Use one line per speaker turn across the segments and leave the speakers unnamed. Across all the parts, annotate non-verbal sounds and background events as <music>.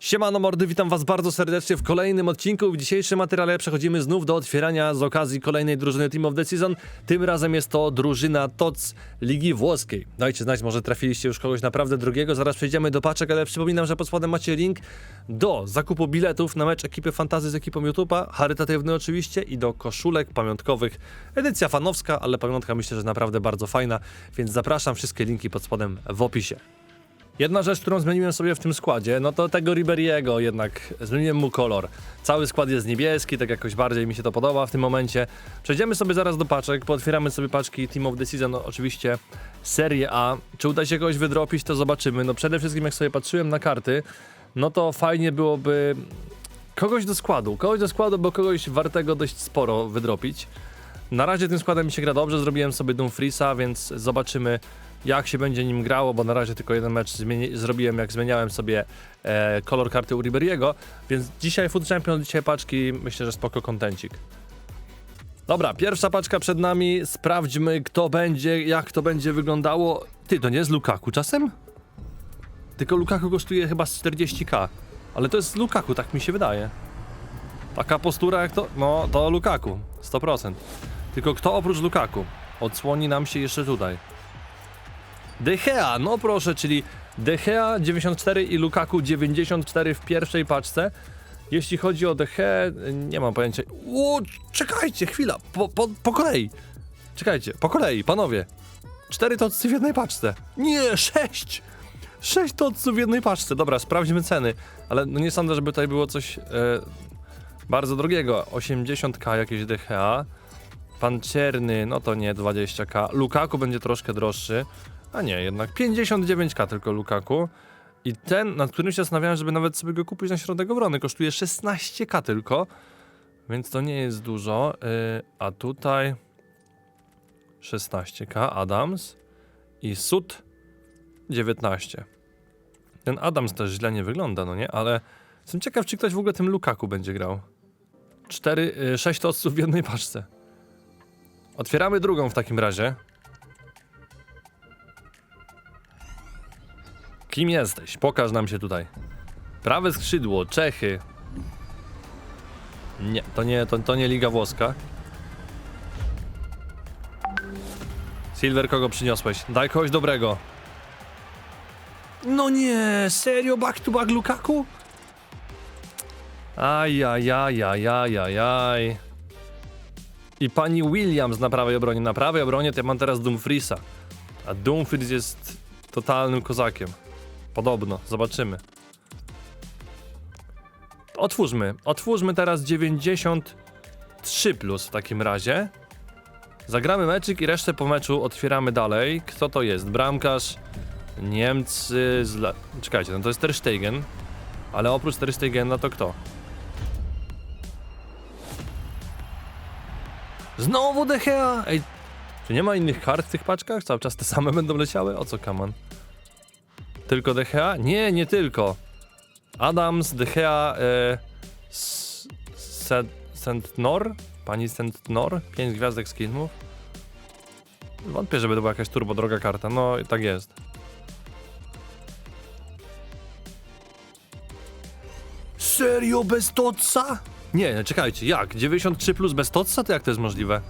Siemano mordy, witam was bardzo serdecznie w kolejnym odcinku. W dzisiejszym materiale przechodzimy znów do otwierania z okazji kolejnej drużyny Team of the Season. Tym razem jest to drużyna TOC Ligi Włoskiej. Dajcie znać, może trafiliście już kogoś naprawdę drugiego. Zaraz przejdziemy do paczek, ale przypominam, że pod spodem macie link do zakupu biletów na mecz ekipy Fantazy z ekipą YouTube'a, charytatywny oczywiście, i do koszulek pamiątkowych. Edycja fanowska, ale pamiątka myślę, że naprawdę bardzo fajna, więc zapraszam, wszystkie linki pod spodem w opisie. Jedna rzecz, którą zmieniłem sobie w tym składzie, no to tego Riberiego jednak zmieniłem mu kolor. Cały skład jest niebieski, tak jakoś bardziej mi się to podoba w tym momencie. Przejdziemy sobie zaraz do paczek, pootwieramy sobie paczki Team of the Season, no, oczywiście Serie A. Czy uda się kogoś wydropić, to zobaczymy. No przede wszystkim jak sobie patrzyłem na karty, no to fajnie byłoby kogoś do składu. Kogoś do składu, bo kogoś wartego dość sporo wydropić. Na razie tym składem mi się gra dobrze, zrobiłem sobie Dumfriesa, więc zobaczymy jak się będzie nim grało, bo na razie tylko jeden mecz zrobiłem, jak zmieniałem sobie e, kolor karty u Riberiego, więc dzisiaj Food Champion, dzisiaj paczki, myślę, że spoko kontencik. Dobra, pierwsza paczka przed nami, sprawdźmy kto będzie, jak to będzie wyglądało. Ty, to nie jest Lukaku czasem? Tylko Lukaku kosztuje chyba z 40k, ale to jest Lukaku, tak mi się wydaje. Taka postura jak to, no to Lukaku, 100%. Tylko kto oprócz Lukaku? Odsłoni nam się jeszcze tutaj. De Gea, no proszę, czyli De Gea 94 i Lukaku 94 w pierwszej paczce. Jeśli chodzi o De Gea, nie mam pojęcia. O, czekajcie, chwila, po, po, po kolei. Czekajcie, po kolei, panowie. Cztery tocy w jednej paczce. Nie, sześć! Sześć toców w jednej paczce. Dobra, sprawdźmy ceny. Ale no nie sądzę, żeby tutaj było coś e, bardzo drogiego. 80k jakieś De Gea. Pancerny, no to nie 20k. Lukaku będzie troszkę droższy. A nie, jednak 59k tylko Lukaku. I ten, nad którym się zastanawiałem, żeby nawet sobie go kupić na środek obrony, kosztuje 16k tylko. Więc to nie jest dużo. Yy, a tutaj 16k Adams i Sud 19. Ten Adams też źle nie wygląda, no nie? Ale jestem ciekaw, czy ktoś w ogóle tym Lukaku będzie grał. 4, yy, 6 tosów w jednej paczce. Otwieramy drugą w takim razie. Kim jesteś? Pokaż nam się tutaj. Prawe skrzydło, Czechy. Nie, to nie, to, to nie Liga Włoska. Silver, kogo przyniosłeś? Daj kogoś dobrego. No nie, serio, back to back Lukaku? Ajajajajajajaj. I pani Williams na prawej obronie. Na prawej obronie to ja mam teraz Dumfriesa. A Dumfries jest totalnym kozakiem. Podobno, zobaczymy. Otwórzmy. Otwórzmy teraz 93 plus w takim razie. Zagramy meczyk i resztę po meczu otwieramy dalej. Kto to jest? Bramkarz Niemcy z... La... Czekajcie, no to jest Ter Stegen. Ale oprócz Ter Stegena to kto? Znowu De Gea! Ej, czy nie ma innych kart w tych paczkach? Cały czas te same będą leciały? O co kaman? Tylko De Gea? Nie, nie tylko. Adams, De Gea, e, Sentnor? Pani Sentnor? Pięć gwiazdek skillmów? Wątpię, żeby to była jakaś turbo droga karta. No, i tak jest. Serio bez Totsa? Nie, nie, czekajcie, jak? 93 plus bez Totsa? To jak to jest możliwe?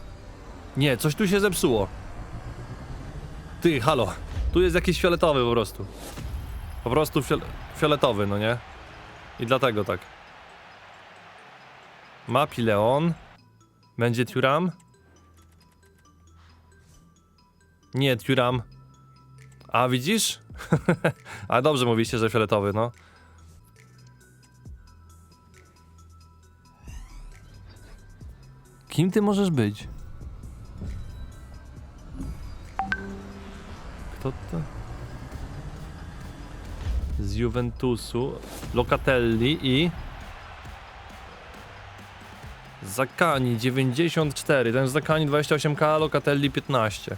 Nie, coś tu się zepsuło. Ty, halo. Tu jest jakiś fioletowy po prostu. Po prostu fiol fioletowy, no nie? I dlatego tak. Mapi Leon. Będzie Turam? Nie, Turam. A widzisz? <laughs> A dobrze mówicie, że fioletowy, no. Kim ty możesz być? Juventusu, Locatelli i Zakani 94, ten Zakani 28k, Locatelli 15.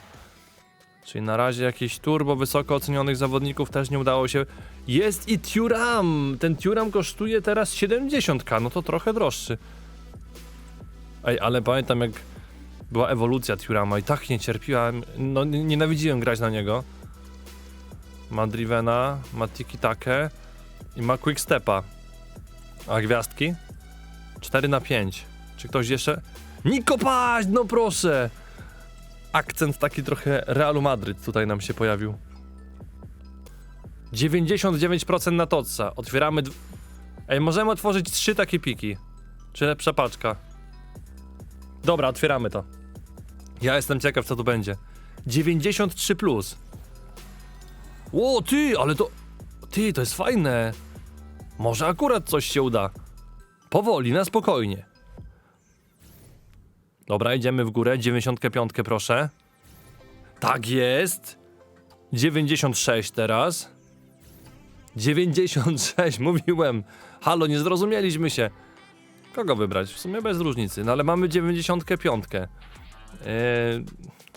Czyli na razie jakiś turbo wysoko ocenionych zawodników też nie udało się. Jest i Turam! Ten Turam kosztuje teraz 70k, no to trochę droższy. Ej, ale pamiętam jak była ewolucja Turama i tak nie cierpiłem, no nie- nienawidziłem grać na niego. Ma Drivena, ma Tiki Takę i ma Quick Stepa. A gwiazdki? 4 na 5. Czy ktoś jeszcze? Niko Paź, no proszę! Akcent taki trochę Realu Madryt tutaj nam się pojawił. 99% na Totsa. Otwieramy. Ej, możemy otworzyć trzy takie piki. Czy lepsza paczka? Dobra, otwieramy to. Ja jestem ciekaw, co tu będzie. 93 plus. Ło, ty, ale to. Ty, to jest fajne. Może akurat coś się uda. Powoli, na spokojnie. Dobra, idziemy w górę. 95 proszę. Tak jest. 96 teraz. 96, <laughs> mówiłem. Halo, nie zrozumieliśmy się. Kogo wybrać? W sumie bez różnicy, no ale mamy 95. Eee,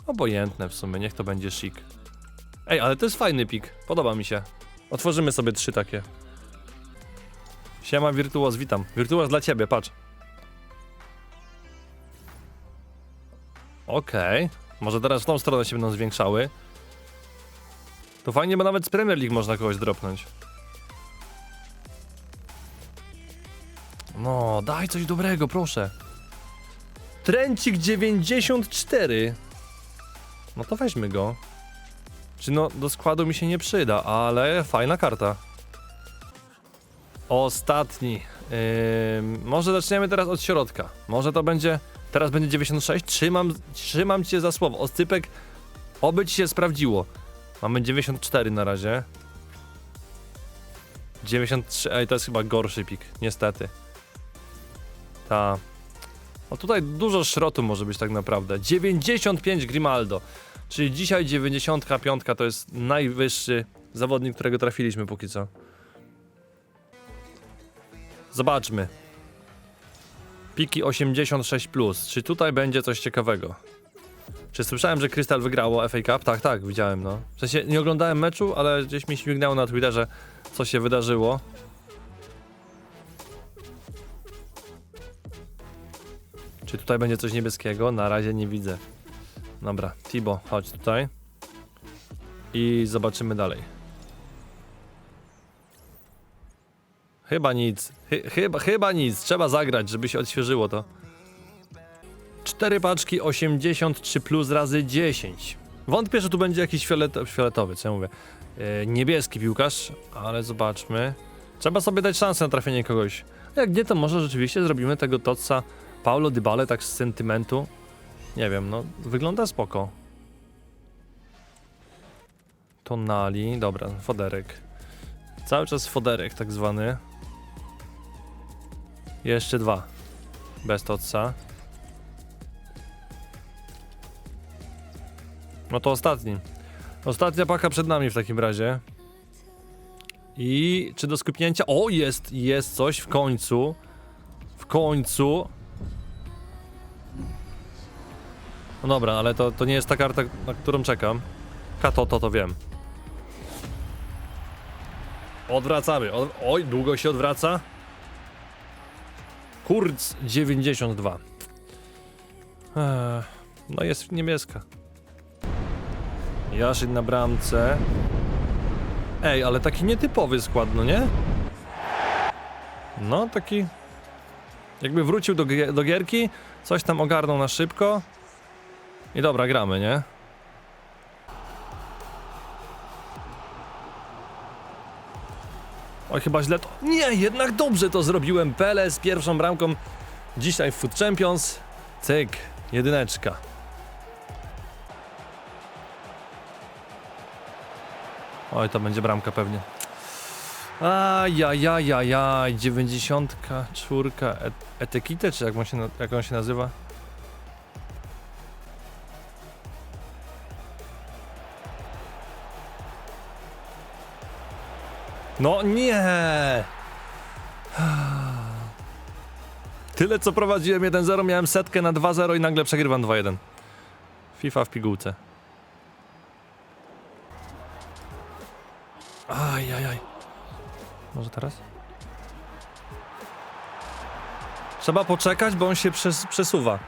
obojętne w sumie, niech to będzie chic. Ej, ale to jest fajny pik, podoba mi się. Otworzymy sobie trzy takie. Siema Wirtuos, witam. Wirtuos dla ciebie, patrz. Okej, może teraz w tą stronę się będą zwiększały. To fajnie, bo nawet z Premier League można kogoś dropnąć. No, daj coś dobrego, proszę. Trencik 94. No to weźmy go. No, do składu mi się nie przyda, ale fajna karta. Ostatni. Ym, może zaczniemy teraz od środka. Może to będzie. Teraz będzie 96. Trzymam, trzymam cię za słowo. Oscypek, oby ci się sprawdziło. Mamy 94 na razie. 93. Ej, to jest chyba gorszy pik, niestety. Ta. O tutaj dużo szrotu może być tak naprawdę. 95 Grimaldo. Czyli dzisiaj 95 to jest najwyższy zawodnik, którego trafiliśmy póki co. Zobaczmy. Piki 86. Plus. Czy tutaj będzie coś ciekawego? Czy słyszałem, że Crystal wygrało FA Cup? Tak, tak, widziałem, no. W sensie nie oglądałem meczu, ale gdzieś mi śmignęło na Twitterze, co się wydarzyło. Czy tutaj będzie coś niebieskiego? Na razie nie widzę. Dobra, Tibo, chodź tutaj. I zobaczymy dalej. Chyba nic. Chy, chyba, chyba nic. Trzeba zagrać, żeby się odświeżyło to. Cztery paczki 83 plus razy 10. Wątpię, że tu będzie jakiś fiolet, fioletowy, co ja mówię. E, niebieski piłkarz, ale zobaczmy. Trzeba sobie dać szansę na trafienie kogoś. Jak nie, to może rzeczywiście zrobimy tego Totsa Paulo Dybale tak z sentymentu. Nie wiem, no wygląda spoko. Tonali, dobra, foderek. Cały czas foderek tak zwany. Jeszcze dwa. Bez Totsa. No to ostatni. Ostatnia paka przed nami w takim razie. I czy do skupnięcia? O, jest, jest coś w końcu. W końcu. No dobra, ale to, to nie jest ta karta, na którą czekam. Kato, to to wiem. Odwracamy. Od... Oj, długo się odwraca. Kurz 92. Eee, no jest niebieska. Jaszyn na bramce. Ej, ale taki nietypowy skład, no nie? No, taki... Jakby wrócił do, do gierki, coś tam ogarnął na szybko. I dobra, gramy, nie? Oj, chyba źle to... Nie, jednak dobrze to zrobiłem. Pele z pierwszą bramką dzisiaj w Foot Champions. Cyk, jedyneczka. Oj, to będzie bramka pewnie. Ajajajajaj, 94 et etekite, czy jak on, się, jak on się nazywa? No nie! Tyle co prowadziłem 1-0, miałem setkę na 2-0 i nagle przegrywam 2-1. FIFA w pigułce. Ajajaj. Może teraz? Trzeba poczekać, bo on się przes przesuwa.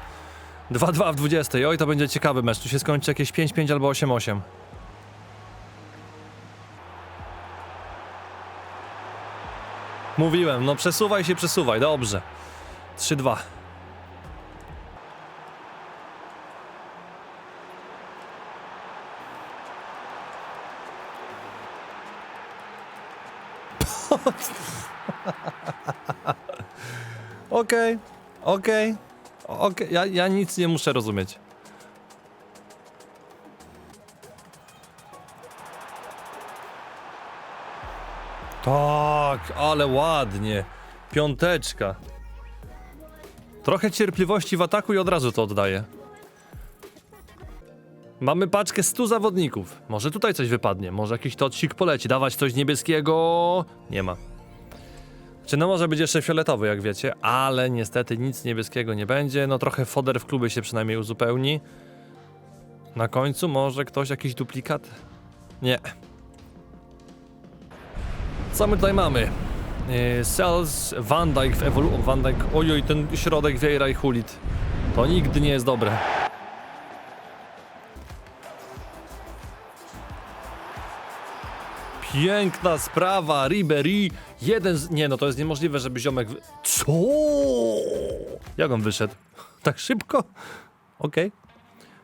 2-2 w 20. Oj, to będzie ciekawy mecz. Tu się skończy jakieś 5-5 albo 8-8. Mówiłem, no przesuwaj się, przesuwaj, dobrze. 3-2. <laughs> Okej, okej, okej, ja, ja nic nie muszę rozumieć. Tak, ale ładnie. Piąteczka. Trochę cierpliwości w ataku i od razu to oddaję. Mamy paczkę 100 zawodników. Może tutaj coś wypadnie, może jakiś tocik poleci. Dawać coś niebieskiego. Nie ma. Czy no może być jeszcze fioletowy, jak wiecie, ale niestety nic niebieskiego nie będzie. No trochę foder w klubie się przynajmniej uzupełni. Na końcu może ktoś jakiś duplikat? Nie. Co my tutaj mamy? Yy, Sales, Van Dijk w ewolu... Van Dijk, ojoj, ten środek Vieira i Hulit. To nigdy nie jest dobre. Piękna sprawa, Ribery. Jeden z... Nie no, to jest niemożliwe, żeby ziomek... Co? Jak on wyszedł? Tak szybko? Okej.